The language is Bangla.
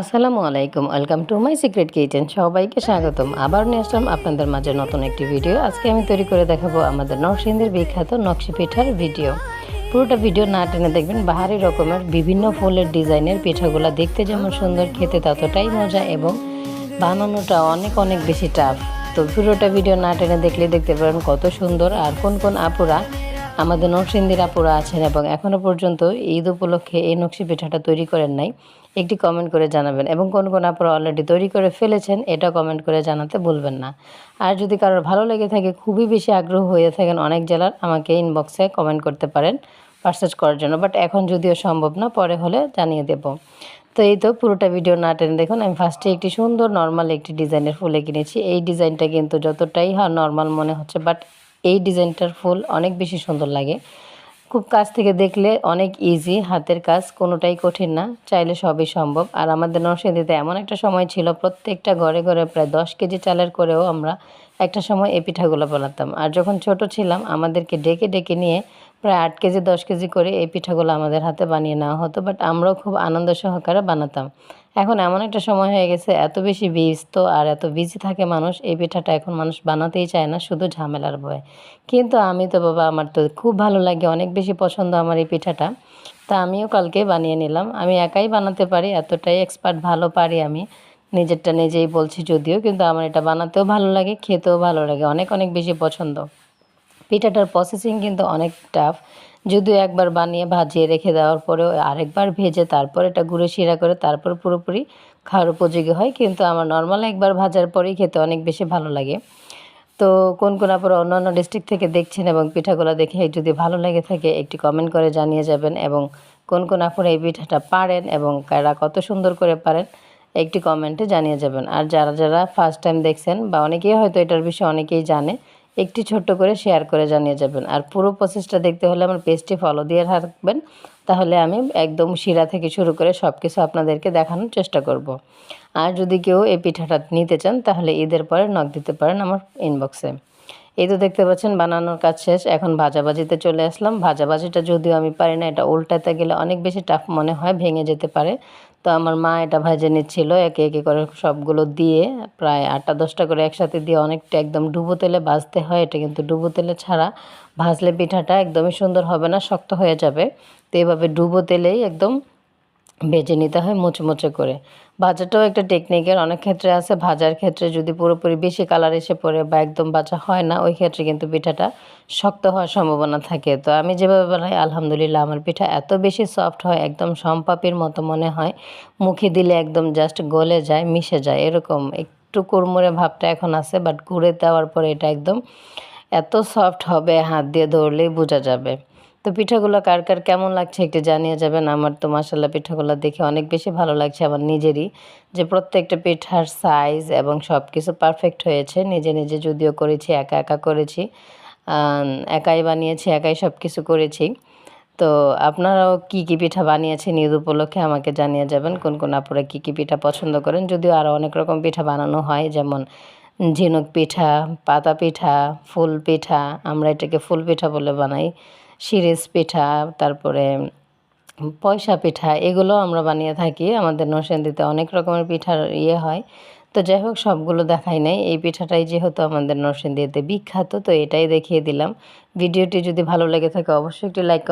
আসসালামু আলাইকুম, welcome to my secret kitchen. সবাইকে স্বাগতম। আবার নিয়ে আসলাম আপনাদের মাঝে নতুন একটি ভিডিও। আজকে আমি তৈরি করে দেখাবো আমাদের নরসিংদীর বিখ্যাত নকশি পিঠার ভিডিও। পুরোটা ভিডিও না টেনে দেখবেন বাহারি রকমের বিভিন্ন ফুলের ডিজাইনের পিঠাগুলো দেখতে যেমন সুন্দর, খেতে ততটাই মজা এবং বানানোটা অনেক অনেক বেশি টাফ তো পুরোটা ভিডিও না টেনে দেখলে দেখতে পারেন কত সুন্দর আর কোন কোন আপুরা আমাদের নরসিংদীর আপুরা আছেন এবং এখনও পর্যন্ত ঈদ উপলক্ষে এই নকশি পিঠাটা তৈরি করেন নাই। একটি কমেন্ট করে জানাবেন। এবং কোন কোন আপুরা অলরেডি তৈরি করে ফেলেছেন, এটা কমেন্ট করে জানাতে ভুলবেন না। আর যদি কারোর ভালো লেগে থাকে, খুবই বেশি আগ্রহ হয়ে থাকেন অনেক জেলার, আমাকে ইনবক্সে কমেন্ট করতে পারেন পারচেজ করার জন্য। বাট এখন যদিও সম্ভব না, পরে হলে জানিয়ে দেব। তো এই তো পুরোটা ভিডিও না টেনে দেখুন, আমি ফার্স্টে একটি সুন্দর নর্মাল একটি ডিজাইনের ফুলে কিনেছি এই ডিজাইনটা কিন্তু যতটাই হয় নর্মাল মনে হচ্ছে বাট এই ডিজাইনটার ফুল অনেক বেশি সুন্দর লাগে। খুব কাছ থেকে দেখলে অনেক ইজি হাতের কাজ কোনোটাই কঠিন না, চাইলে সবই সম্ভব। আর আমাদের নরসিংদীতে এমন একটা সময় ছিল, প্রত্যেকটা ঘরে ঘরে প্রায় দশ কেজি চালের করেও আমরা একটা সময় এ পিঠাগুলো বানাতাম। আর যখন ছোট ছিলাম, আমাদেরকে ডেকে ডেকে নিয়ে প্রায় আট কেজি, দশ কেজি করে এই পিঠাগুলো আমাদের হাতে বানিয়ে নেওয়া হতো বাট আমরাও খুব আনন্দ সহকারে বানাতাম। এখন এমন একটা সময় হয়ে গেছে, এত বেশি ব্যস্ত আর এত বিজি থাকে মানুষ, এই পিঠাটা এখন মানুষ বানাতেই চায় না, শুধু ঝামেলার ভয়। কিন্তু আমি তো বাবা, আমার তো খুব ভালো লাগে, অনেক বেশি পছন্দ আমার এই পিঠাটা। তা আমিও কালকে বানিয়ে নিলাম। আমি একাই বানাতে পারি, এতটাই এক্সপার্ট ভালো পারি আমি। নিজেরটা নিজেই বলছি যদিও, কিন্তু আমার এটা বানাতেও ভালো লাগে, খেতেও ভালো লাগে, অনেক অনেক বেশি পছন্দ। পিঠাটার প্রসেসিং কিন্তু অনেক টাফ যদিও একবার বানিয়ে ভাজিয়ে রেখে দেওয়ার পরেও আরেকবার ভেজে তারপর এটা গুঁড়ো শিরা করে তারপর পুরোপুরি খাওয়ার উপযোগী হয়। কিন্তু আমার নর্মাল একবার ভাজার পরেই খেতে অনেক বেশি ভালো লাগে। তো কোন কোন আপনারা অন্যান্য ডিস্ট্রিক্ট থেকে দেখছেন এবং পিঠাগুলো দেখে যদি ভালো লেগে থাকে, একটি কমেন্ট করে জানিয়ে যাবেন এবং কোন কোন আপনারা এই পিঠাটা পারেন এবং কারা কত সুন্দর করে পারেন, একটি কমেন্টে জানিয়ে যাবেন। আর যারা যারা ফার্স্ট টাইম দেখছেন বা অনেকেই হয়তো এটার বিষয়ে অনেকেই জানে একটি ছোট্ট করে শেয়ার করে জানিয়ে যাবেন। আর পুরো প্রসেসটা দেখতে হলে আমার পেজটি ফলো দিয়ে থাকবেন তাহলে আমি একদম শিরা থেকে শুরু করে সব কিছু আপনাদেরকে দেখানোর চেষ্টা করব। আর যদি কেউ এই পিঠাটা নিতে চান, তাহলে ঈদের পরে নখ দিতে পারেন আমার ইনবক্সে এই তো দেখতে পাচ্ছেন, বানানোর কাজ শেষ। এখন ভাজাভাজিতে চলে আসলাম। ভাজাভাজিটা যদিও আমি পারি না, এটা উল্টাতে গেলে অনেক বেশি টাফ মনে হয়, ভেঙে যেতে পারে। তো আমার মা এটা ভাজে নিচ্ছিল, একে একে করে সবগুলো দিয়ে প্রায় আটটা দশটা করে একসাথে দিয়ে অনেকটা একদম ডুবো তেলে ভাজতে হয়, এটা কিন্তু ডুবো তেলে ছাড়া ভাজলে পিঠাটা একদমই সুন্দর হবে না, শক্ত হয়ে যাবে। তো এইভাবে ডুবো তেলেই একদম ভেজে নিতে হয় মুচমুচে করে। ভাজাটাও একটা টেকনিকের, অনেক ক্ষেত্রে আছে, ভাজার ক্ষেত্রে যদি পুরোপুরি বেশি কালার এসে পড়ে বা একদম ভাজা হয় না, ওই ক্ষেত্রে কিন্তু পিঠাটা শক্ত হওয়ার সম্ভাবনা থাকে। তো আমি যেভাবে বানাই, আলহামদুলিল্লাহ আমার পিঠা এত বেশি সফট হয়, একদম সম্পাপির মতো মনে হয়। মুখে দিলে একদম জাস্ট গলে যায়, মিশে যায়, এরকম। একটু কুড়মুড়ে ভাবটা এখন আছে বাট গুঁড়ে দেওয়ার পরে এটা একদম এত সফট হবে, হাত দিয়ে ধরলেই বোঝা যাবে। তো পিঠাগুলো কার কার কেমন লাগছে একটু জানিয়ে যাবেন। আমার তো মাসাল্লাহ পিঠাগুলো দেখে অনেক বেশি ভালো লাগছে আমার নিজেরই। যে প্রত্যেকটা পিঠার সাইজ এবং সব কিছু পারফেক্ট হয়েছে, নিজে নিজে যদিও করেছি, একা একা করেছি একাই বানিয়েছি, একাই সব কিছু করেছি। তো আপনারাও কি কি পিঠা বানিয়েছেন ঈদ উপলক্ষে আমাকে জানিয়ে যাবেন, কোন কোন আপনারা কী কী পিঠা পছন্দ করেন। যদিও আরও অনেক রকম পিঠা বানানো হয়, যেমন ঝিনুক পিঠা, পাতা পিঠা, ফুল পিঠা, আমরা এটাকে ফুল পিঠা বলে বানাই। শিরিষ পিঠা, তারপরে পয়সা পিঠা, এগুলো আমরা বানিয়ে থাকি। আমাদের নরসিংদীতে অনেক রকমের পিঠার ইয়ে হয়। তো যাই হোক, সবগুলো দেখাই নাই। এই পিঠাটাই যেহেতু আমাদের নরসিংদীতে বিখ্যাত, তো এটাই দেখিয়ে দিলাম। ভিডিওটি যদি ভালো লেগে থাকে, অবশ্যই একটি লাইক